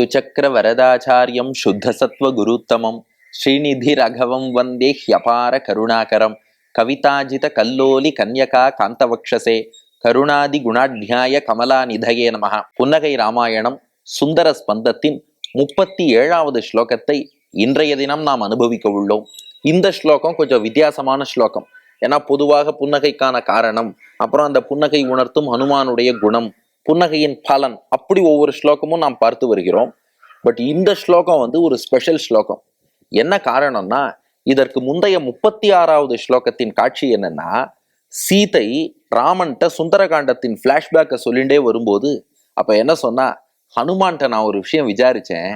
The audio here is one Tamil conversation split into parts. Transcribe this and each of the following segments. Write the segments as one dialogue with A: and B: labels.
A: சுச்சக்கரவரதாச்சாரியம் சுத்தசத்வகுருத்தமம் சுத்த குருத்தமம். ஸ்ரீநிதி ரகவம் வந்தே ஹ்யபார கருணாகரம். கவிதாஜித கல்லோலி கன்யகா காந்தவக்ஷசே. கருணாதி குணாட்யாய கமலாநிதயே நமக புன்னகை ராமாயணம் சுந்தர ஸ்பந்தத்தின் முப்பத்தி ஏழாவது ஸ்லோகத்தை இன்றைய தினம் நாம் அனுபவிக்க உள்ளோம். இந்த ஸ்லோகம் கொஞ்சம் வித்தியாசமான ஸ்லோகம். ஏன்னா பொதுவாக புன்னகைக்கான காரணம் அப்புறம் அந்த புன்னகை உணர்த்தும் ஹனுமானுடைய குணம். புன்னகையின் பலன். அப்படி ஒவ்வொரு ஸ்லோகமும் நாம் பார்த்து வருகிறோம். பட் இந்த ஸ்லோகம் வந்து ஒரு ஸ்பெஷல் ஸ்லோகம். என்ன காரணம்னா இதற்கு முந்தைய முப்பத்தி ஆறாவது ஸ்லோகத்தின் காட்சி என்னன்னா சீதை ராமன்ட்ட சுந்தரகாண்டத்தின் ஃப்ளாஷ்பேக்கை சொல்லிண்டே வரும்போது அப்போ என்ன சொன்னா ஹனுமான்கிட்ட நான் ஒரு விஷயம் விசாரிச்சேன்.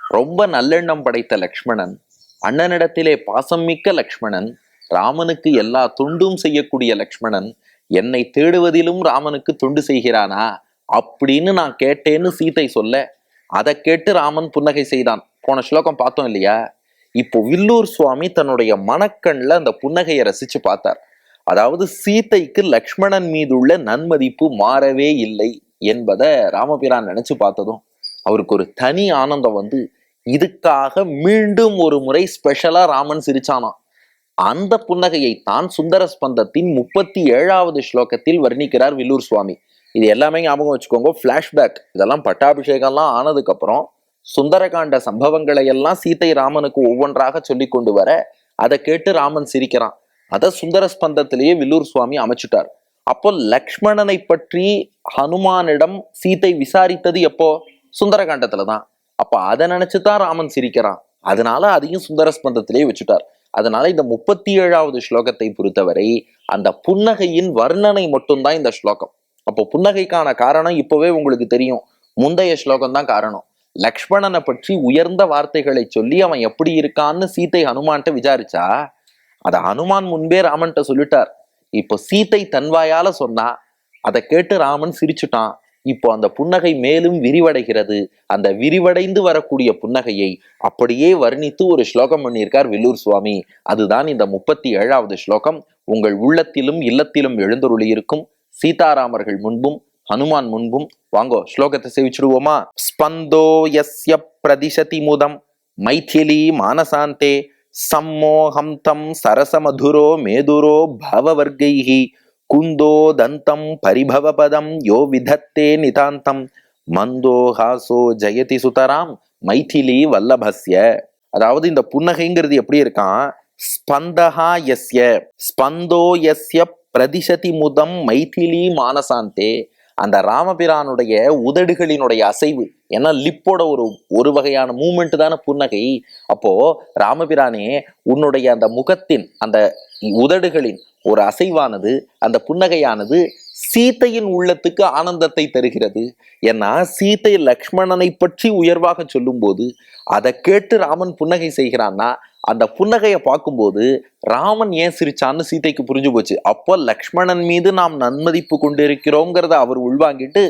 A: ரொம்ப நல்லெண்ணம் படைத்த லக்ஷ்மணன் அண்ணனிடத்திலே பாசம் மிக்க லக்ஷ்மணன் ராமனுக்கு எல்லா துண்டும் செய்யக்கூடிய லக்ஷ்மணன் என்னை தேடுவதிலும் ராமனுக்கு தொண்டு செய்கிறானா? அப்படின்னு நான் கேட்டேன்னு சீதை சொல்ல அதை கேட்டு ராமன் புன்னகை செய்தான். போன ஸ்லோகம் பார்த்தோம் இல்லையா? இப்போ வில்லூர் சுவாமி தன்னுடைய மனக்கண்ல அந்த புன்னகையை ரசிச்சு பார்த்தார். அதாவது சீதைக்கு லக்ஷ்மணன் மீது உள்ள நன்மதிப்பு மாறவே இல்லை என்பதை ராமபிரான் நினைச்சு பார்த்ததும் அவருக்கு ஒரு தனி ஆனந்தம் வந்து இதுக்காக மீண்டும் ஒரு முறை ஸ்பெஷலா ராமன் சிரிச்சானாம். அந்த புன்னகையை தான் சுந்தர ஸ்பந்தத்தின் முப்பத்தி ஏழாவது ஸ்லோகத்தில் வர்ணிக்கிறார் வில்லூர் சுவாமி. இது எல்லாமே ஞாபகம் வச்சுக்கோங்க. ஃப்ளாஷ்பேக் இதெல்லாம் பட்டாபிஷேகம்லாம் ஆனதுக்கு அப்புறம் சுந்தரகாண்ட சம்பவங்களை எல்லாம் சீதை ராமனுக்கு ஒவ்வொன்றாக சொல்லி கொண்டு வர அதை கேட்டு ராமன் சிரிக்கிறான். அதை சுந்தர ஸ்பந்தத்திலேயே வில்லூர் சுவாமி அமைச்சுட்டார். அப்போ லக்ஷ்மணனை பற்றி ஹனுமானிடம் சீதை விசாரித்தது எப்போ? சுந்தரகாண்டத்துல தான். அப்போ அதை நினைச்சுதான் ராமன் சிரிக்கிறான். அதனால அதையும் சுந்தர ஸ்பந்தத்திலேயே வச்சுட்டார். அதனால இந்த முப்பத்தி ஏழாவது ஸ்லோகத்தை பொறுத்தவரை அந்த புன்னகையின் வர்ணனை மட்டும்தான் இந்த ஸ்லோகம். அப்போ புன்னகைக்கான காரணம் இப்பவே உங்களுக்கு தெரியும். முந்தைய ஸ்லோகம் தான் காரணம். லக்ஷ்மணனை பற்றி உயர்ந்த வார்த்தைகளை சொல்லி அவன் எப்படி இருக்கான்னு சீத்தை ஹனுமான்ட்ட விசாரிச்சா அத ஹனுமான் முன்பே ராமன்ட்ட சொல்லிட்டார். இப்போ சீத்தை தன்வாயால சொன்னா அதை கேட்டு ராமன் சிரிச்சுட்டான். இப்போ அந்த புன்னகை மேலும் விரிவடைகிறது. அந்த விரிவடைந்து வரக்கூடிய புன்னகையை அப்படியே வர்ணித்து ஒரு ஸ்லோகம் பண்ணியிருக்கார் வில்லூர் சுவாமி. அதுதான் இந்த முப்பத்தி ஏழாவது ஸ்லோகம். உங்கள் உள்ளத்திலும் இல்லத்திலும் எழுந்தருளி இருக்கும் சீதாராமர்கள் முன்பும் ஹனுமான் முன்பும். வாங்கோ ஸ்லோகத்தை சேவிச்சிடுவோமா? ஸ்பந்தோ யஸ்ய பிரதிசதி முதம் மைथिली மானசாந்தே சம்மோகம் தம் சரசமதுரோ மேதுரோ பவவர்கைஹி. குந்தோதந்தம் பரிபவபதம் யோ விதத்தே நிதாந்தம். மந்தோ ஹாசோ ஜெயதி சுதராம் மைதிலி வல்லபஸ்ய. அதாவது இந்த புன்னகைங்கிறது எப்படி இருக்கான் ஸ்பந்தஹா எஸ்ய ஸ்பந்தோ எஸ்ய பிரதிசதி முதம் மைதிலி மானசாந்தே. அந்த ராமபிரானுடைய உதடுகளினுடைய அசைவு. ஏன்னா லிப்போட ஒரு ஒரு வகையான மூமெண்ட் தானே புன்னகை. அப்போ ராமபிரானே உன்னுடைய அந்த முகத்தின் அந்த உதடுகளின் ஒரு அசைவானது அந்த புன்னகையானது சீதையின் உள்ளத்துக்கு ஆனந்தத்தை தருகிறது. ஏன்னா சீதை லக்ஷ்மணனை பற்றி உயர்வாக சொல்லும்போது அதை கேட்டு ராமன் புன்னகை செய்கிறான்னா அந்த புன்னகையை பார்க்கும்போது ராமன் ஏன் சிரிச்சான்னு சீதைக்கு புரிஞ்சு போச்சு. அப்போ லக்ஷ்மணன் மீது நாம் நன்மதிப்பு கொண்டிருக்கிறோங்கிறத அவர் உள்வாங்கிட்டு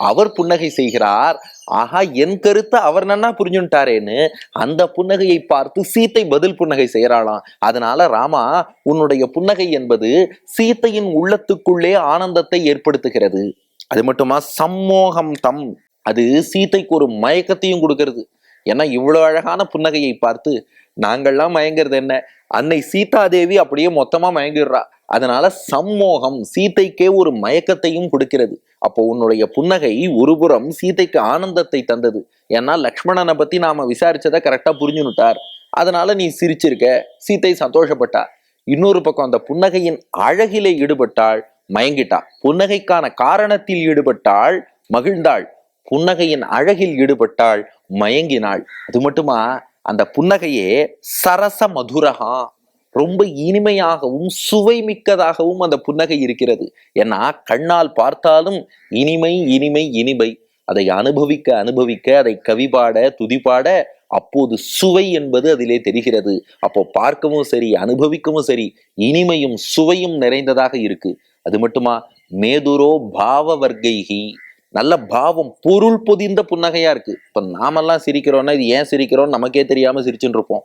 A: அவர் புன்னகை செய்கிறார். ஆஹா என் கருத்தை அவர் நன்னா புரிஞ்சுட்டாரேன்னு அந்த புன்னகையை பார்த்து சீத்தை பதில் புன்னகை செய்யறாளாம் அதனால ராமா உன்னுடைய புன்னகை என்பது சீத்தையின் உள்ளத்துக்குள்ளே ஆனந்தத்தை ஏற்படுத்துகிறது. அது மட்டுமா? சம்மோகம் தம். அது சீத்தைக்கு ஒரு மயக்கத்தையும் கொடுக்கிறது. ஏன்னா இவ்வளோ அழகான புன்னகையை பார்த்து நாங்கள்லாம் மயங்கிறது என்ன? அன்னை சீதாதேவி அப்படியே மொத்தமா மயங்கிடுறா. அதனால சம்மோகம் சீத்தைக்கே ஒரு மயக்கத்தையும் கொடுக்கிறது. அப்போ உன்னுடைய புன்னகை ஒருபுறம் சீதைக்கு ஆனந்தத்தை தந்தது. ஏன்னா லக்ஷ்மணனை பத்தி நாம விசாரிச்சதை கரெக்டா புரிஞ்சுனுட்டார் அதனால நீ சிரிச்சிருக்க சீத்தை சந்தோஷப்பட்டா. இன்னொரு பக்கம் அந்த புன்னகையின் அழகிலே ஈடுபட்டாள் மயங்கிட்டா. புன்னகைக்கான காரணத்தில் ஈடுபட்டாள் மகிழ்ந்தாள். புன்னகையின் அழகில் ஈடுபட்டாள் மயங்கினாள். அது மட்டுமா? அந்த புன்னகையே சரச மதுரகா ரொம்ப இனிமையாகவும் சுவை மிக்கதாகவும் அந்த புன்னகை இருக்கிறது. ஏன்னா கண்ணால் பார்த்தாலும் இனிமை இனிமை இனிமை. அதை அனுபவிக்க அனுபவிக்க அதை கவிபாட துதிபாட அப்போது சுவை என்பது அதிலே தெரிகிறது. அப்போ பார்க்கவும் சரி அனுபவிக்கவும் சரி இனிமையும் சுவையும் நிறைந்ததாக இருக்கு. அது மட்டுமா? மேதுரோ பாவ வர்க்கைகி நல்ல பாவம் பொருள் பொதிந்த புன்னகையா இருக்கு. இப்ப நாமெல்லாம் சிரிக்கிறோம்னா இது ஏன் சிரிக்கிறோம் நமக்கே தெரியாம சிரிச்சுட்டு இருப்போம்.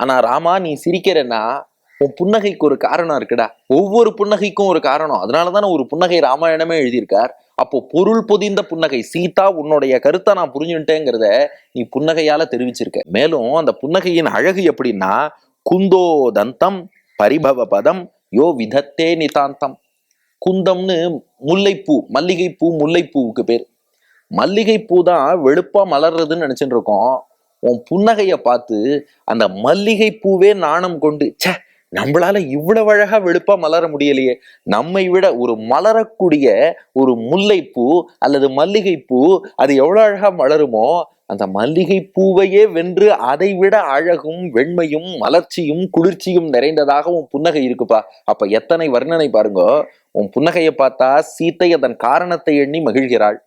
A: ஆனா ராமா நீ சிரிக்கிறன்னா உன் புன்னகைக்கு ஒரு காரணம் இருக்குடா. ஒவ்வொரு புன்னகைக்கும் ஒரு காரணம். அதனாலதானே ஒரு புன்னகை ராமாயணமே எழுதியிருக்கார். அப்போ பொருள் பொதிந்த புன்னகை சீதா உன்னுடைய கருத்தை நான் புரிஞ்சுட்டேங்கிறத நீ புன்னகையால தெரிவிச்சிருக்க. மேலும் அந்த புன்னகையின் அழகு எப்படின்னா குந்தோ தந்தம் பரிபவ பதம் யோ விதத்தே நிதாந்தம். குந்தம்னு முல்லைப்பூ மல்லிகைப்பூ முல்லைப்பூவுக்கு பேர். மல்லிகைப்பூ தான் வெளுப்பா மலர்றதுன்னு நினைச்சுட்டு இருக்கோம். உன் புன்னகையை பார்த்து அந்த மல்லிகை பூவே நாணம் கொண்டு ச்சே நம்மளால இவ்வளவு அழகா வெளுப்பா மலர முடியலையே. நம்மை விட ஒரு மலரக்கூடிய ஒரு முல்லைப்பூ அல்லது மல்லிகைப்பூ அது எவ்வளவு அழகா மலருமோ அந்த மல்லிகை பூவையே வென்று அதை விட அழகும் வெண்மையும் மலர்ச்சியும் குளிர்ச்சியும் நிறைந்ததாக உன் புன்னகை இருக்குப்பா. அப்ப எத்தனை வர்ணனை பாருங்க. உன் புன்னகையை பார்த்தா சீத்தை அதன் காரணத்தை எண்ணி மகிழ்கிறாள்.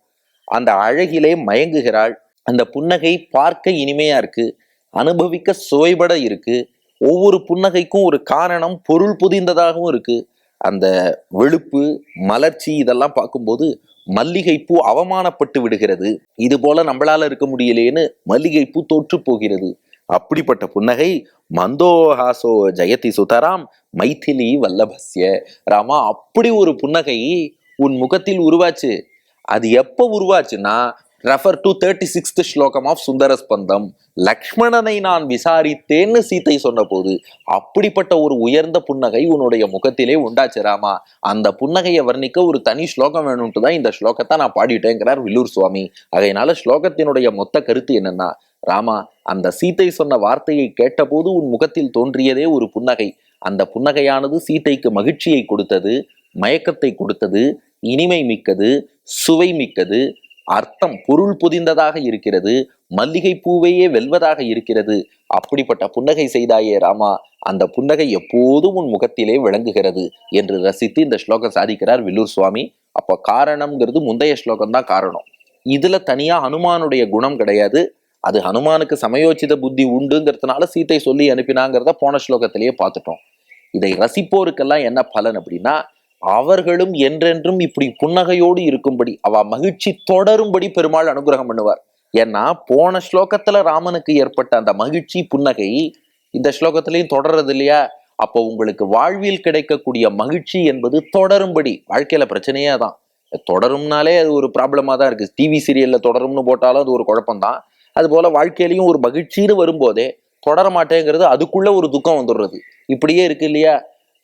A: அந்த அழகிலே மயங்குகிறாள். அந்த புன்னகை பார்க்க இனிமையா இருக்கு அனுபவிக்க சுவைபட இருக்கு ஒவ்வொரு புன்னகைக்கும் ஒரு காரணம் பொருள் புதிந்ததாகவும் இருக்கு. அந்த வெளுப்பு மலர்ச்சி இதெல்லாம் பார்க்கும்போது மல்லிகைப்பூ அவமானப்பட்டு விடுகிறது. இது போல நம்மளால இருக்க முடியலேன்னு மல்லிகைப்பூ தோற்று போகிறது. அப்படிப்பட்ட புன்னகை மந்தோஹாசோ ஜெயதி சுதராம் மைதிலி வல்லபஸ்ய. ராமா அப்படி ஒரு புன்னகை உன் முகத்தில் உருவாச்சு. அது எப்போ உருவாச்சுன்னா ரெஃபர் டு தேர்ட்டி சிக்ஸ்த் ஸ்லோகம் ஆஃப் சுந்தரஸ்பந்தம். லக்ஷ்மணனை நான் விசாரித்தேன்னு சீத்தை சொன்னபோது அப்படிப்பட்ட ஒரு உயர்ந்த புன்னகை உன்னுடைய முகத்திலே உண்டாச்சிராமா அந்த புன்னகையை வர்ணிக்க ஒரு தனி ஸ்லோகம் வேணும்ட்டு தான் இந்த ஸ்லோகத்தை நான் பாடிட்டேங்கிறார் வில்லூர் சுவாமி. அதையினால ஸ்லோகத்தினுடைய மொத்த கருத்து என்னன்னா ராமா அந்த சீத்தை சொன்ன வார்த்தையை கேட்டபோது உன் முகத்தில் தோன்றியதே ஒரு புன்னகை. அந்த புன்னகையானது சீத்தைக்கு மகிழ்ச்சியை கொடுத்தது மயக்கத்தை கொடுத்தது இனிமை மிக்கது சுவை மிக்கது அர்த்தம் பொருள் புதிந்ததாக இருக்கிறது மல்லிகை பூவையே வெல்வதாக இருக்கிறது. அப்படிப்பட்ட புன்னகை செய்தாயே ராமா அந்த புன்னகை எப்போதும் உன் முகத்திலே விளங்குகிறது என்று ரசித்து இந்த ஸ்லோகம் சாதிக்கிறார் வில்லூர் சுவாமி. அப்போ காரணம்ங்கிறது முந்தைய ஸ்லோகம் தான் காரணம். இதுல தனியா ஹனுமானுடைய குணம் கிடையாது. அது ஹனுமானுக்கு சமயோச்சித புத்தி உண்டுங்கிறதுனால சீத்தை சொல்லி அனுப்பினாங்கிறத போன ஸ்லோகத்திலேயே பார்த்துட்டோம். இதை ரசிப்போருக்கெல்லாம் என்ன பலன் அப்படின்னா அவர்களும் என்றென்றும் இப்படி புன்னகையோடு இருக்கும்படி அவ மகிழ்ச்சி தொடரும்படி பெருமாள் அனுகிரகம் பண்ணுவார். ஏன்னா போன ஸ்லோகத்துல ராமனுக்கு ஏற்பட்ட அந்த மகிழ்ச்சி புன்னகை இந்த ஸ்லோகத்திலையும் தொடர்றது இல்லையா? அப்போ உங்களுக்கு வாழ்வில் கிடைக்கக்கூடிய மகிழ்ச்சி என்பது தொடரும்படி. வாழ்க்கையில பிரச்சனையே தான் தொடரும்னாலே அது ஒரு ப்ராப்ளமாக தான் இருக்கு. டிவி சீரியல்ல தொடரும்னு போட்டாலும் அது ஒரு குழப்பம்தான். அது போல வாழ்க்கையிலையும் ஒரு மகிழ்ச்சின்னு வரும்போதே தொடர மாட்டேங்கிறது அதுக்குள்ள ஒரு துக்கம் வந்துடுறது. இப்படியே இருக்கு இல்லையா?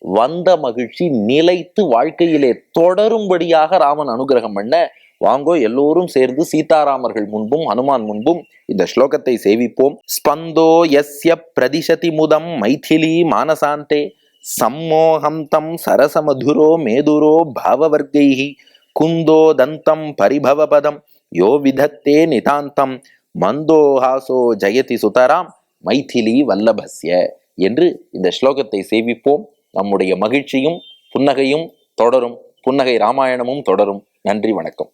A: வந்த மகிழ்ச்சி நிலைத்து வாழ்க்கையிலே தொடரும்படியாக ராமன் அனுகிரகம் பண்ண வாங்கோ எல்லோரும் சேர்ந்து சீதாராமர்கள் முன்பும் ஹனுமான் முன்பும் இந்த ஸ்லோகத்தை சேவிப்போம். ஸ்பந்தோ எஸ்ய பிரதிஷதி முதம் மைதிலி மானசாந்தே சம்மோகம் தம் சரசமதுரோ மேதுரோ பாவவர்க்கைஹி குந்தோ தந்தம் பரிபவபதம் யோ விதத்தே நிதாந்தம் மந்தோஹாசோ ஜெயதி சுதராம் மைதிலி வல்லபஸ்ய என்று இந்த ஸ்லோகத்தை சேவிப்போம். நம்முடைய மகிழ்ச்சியும் புன்னகையும் தொடரும். புன்னகை ராமாயணமும் தொடரும். நன்றி வணக்கம்.